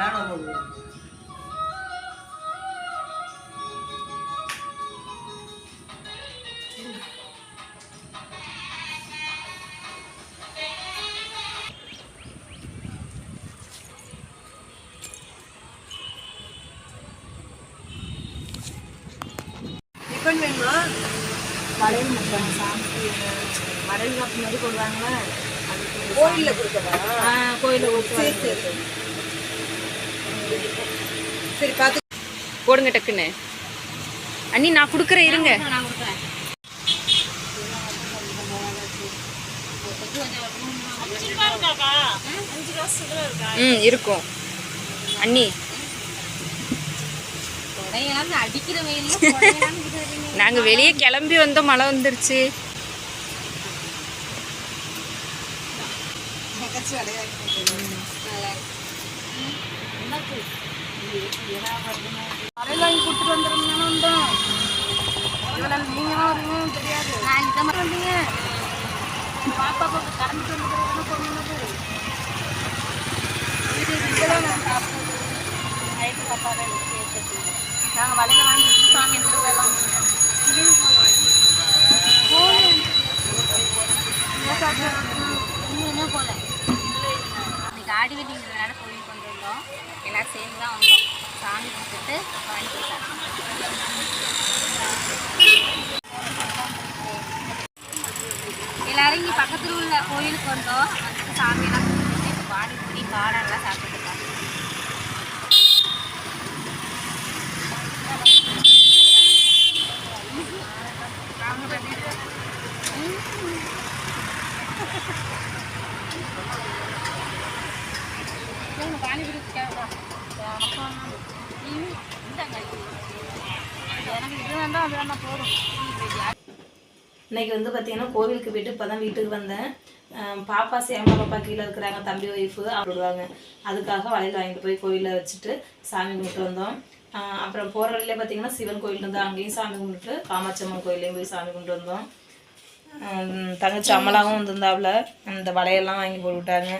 யானை போகுது டிஃபன் வேணுமா? வளையல் மட்டும் சாமிக்கு வளையல் காப்பு மாதிரி போடுவாங்களே கோயிலில் கொடுக்கவா ஆ கோயிலில் சரி சரி. சரி பார்த்து போடுங்க டக்குன்னு. அண்ணி நான் கொடுக்குறேன் இருங்க. ம் இருக்கும். அண்ணி. நாங்கள் வெளியே கிளம்பி வந்தோம் மழை வந்துருச்சு. வளையல் வாங்கி கொடுத்துட்டு வந்துருங்கன்னு வந்தோம் இவ்வளோ நீங்களும் வருவீங்கன்னு தெரியாது நான் இந்த மாதிரி வந்தீங்க பாப்பா பாப்பா கறந்துட்டு வந்து பொண்ணு வீடு இதெல்லாம் நான் நைட்டு நாங்கள் வலையில் வாங்கி சாமி எடுத்துட்டு போயிடலாம் இங்கேயும் போகலாம் இன்னும் போகல இன்னைக்கு ஆடி வெட்டிங்கிறதுனால போய் வந்தோம். எல்லாம் சேர்ந்து தான் வந்தோம். சாமி கும்பிட்டுட்டு வாங்கி கொடுத்தாங்க எல்லாரும் இங்கே பக்கத்தில் உள்ள கோயிலுக்கு வந்தோம். வந்துட்டு சாமியெல்லாம் கும்பிட்டு பாடி பானிபூரி காடெல்லாம் சாப்பிட்டு இருக்காங்க பானிபூரி எனக்கு இது வேண்டாம் அது வேண்டாம் போதும் இன்னைக்கு வந்து பார்த்தீங்கன்னா கோவிலுக்கு போயிட்டு இப்போ தான் வீட்டுக்கு வந்தேன். பாப்பா சேமா பாப்பா கீழே இருக்கிறாங்க தம்பி ஒய்ஃபு விடுவாங்க அதுக்காக வலையில் வாங்கிட்டு போய் கோயிலில் வச்சுட்டு சாமி கும்பிட்டு வந்தோம். அப்புறம் போகிற வழியிலே பார்த்தீங்கன்னா சிவன் கோயில் இருந்தால் அங்கேயும் சாமி கும்பிட்டு காமாட்சி அம்மன் கோயிலையும் போய் சாமி கும்பிட்டு வந்தோம். தங்கச்சி அம்மலாகவும் வந்திருந்தாப்புல. அந்த வலையெல்லாம் வாங்கி போட்டு விட்டாங்க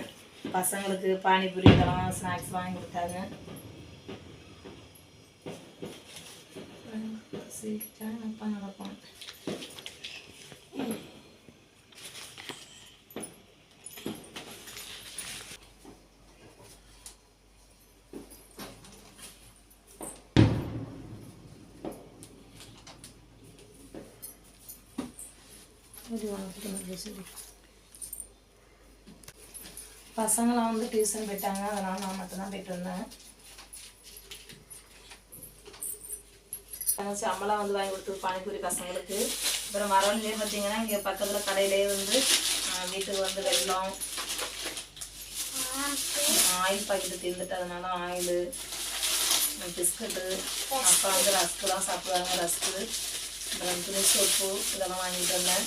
பசங்களுக்கு பானிபூரி இதெல்லாம் ஸ்நாக்ஸ் வாங்கி கொடுத்தாங்க. சீக்கிரம் அப்பா நடப்போம் பசங்களாம் வந்து டியூஷன் போயிட்டாங்க அதனால நான் மட்டும்தான் போயிட்டு வந்தேன். தங்கச்சி அம்மலாம் வந்து வாங்கி கொடுத்துரு பானிபூரி பசங்களுக்கு. அப்புறம் வரவழிலே பார்த்தீங்கன்னா இங்கே பக்கத்தில் கடையிலே வந்து வீட்டுக்கு வந்து வெள்ளம் ஆயில் பாக்கெட்டு தீர்ந்துட்டு அதனால ஆயிலு பிஸ்கட்டு அப்பா வந்து ரஸ்க்குலாம் சாப்பிடுவாங்க ரஸ்க்கு. அப்புறம் துணி சோப்பு இதெல்லாம் வாங்கிட்டு வந்தேன்.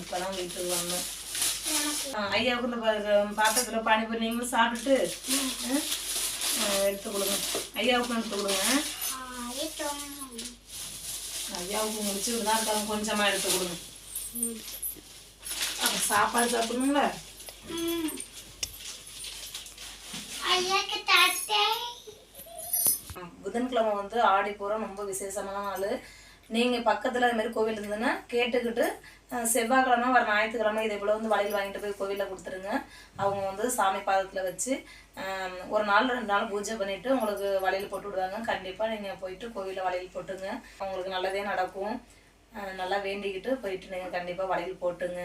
இப்போதான் வீட்டுக்கு வந்தோம் ஐயாவுக்கு இந்த பா- பானிபூரி நீங்களும் சாப்பிட்டுட்டு எடுத்து கொடுங்க. ஐயாவுக்கும் எடுத்து கொடுங்க. ஐயாவுக்கு முடிச்சுட்டு தான் இருக்காங்க. கொஞ்சமா எடுத்து கொடுங்க. அப்புறம் சாப்பாடு சாப்பிடணுங்களா ம், புதன்கிழமை வந்து ஆடி பூரம் ரொம்ப விசேஷமான நாள். நீங்கள் பக்கத்தில் அது மாதிரி கோவில் இருந்ததுன்னா கேட்டுக்கிட்டு செவ்வாய்க்கிழமை வர ஞாயிற்றுக்கிழமை இதே போல் வந்து வளையல் வாங்கிட்டு போய் கோவிலில் கொடுத்துருங்க. அவங்க வந்து சாமி பாதத்தில் வச்சு ஒரு நாள் ரெண்டு நாள் பூஜை பண்ணிவிட்டு உங்களுக்கு வளையல் போட்டு விடுவாங்க கண்டிப்பாக நீங்கள் போயிட்டு கோவிலில் வளையல் போட்டுங்க. அவங்களுக்கு நல்லதே நடக்கும். நல்லா வேண்டிக்கிட்டு போயிட்டு நீங்கள் கண்டிப்பாக வளையல் போட்டுங்க.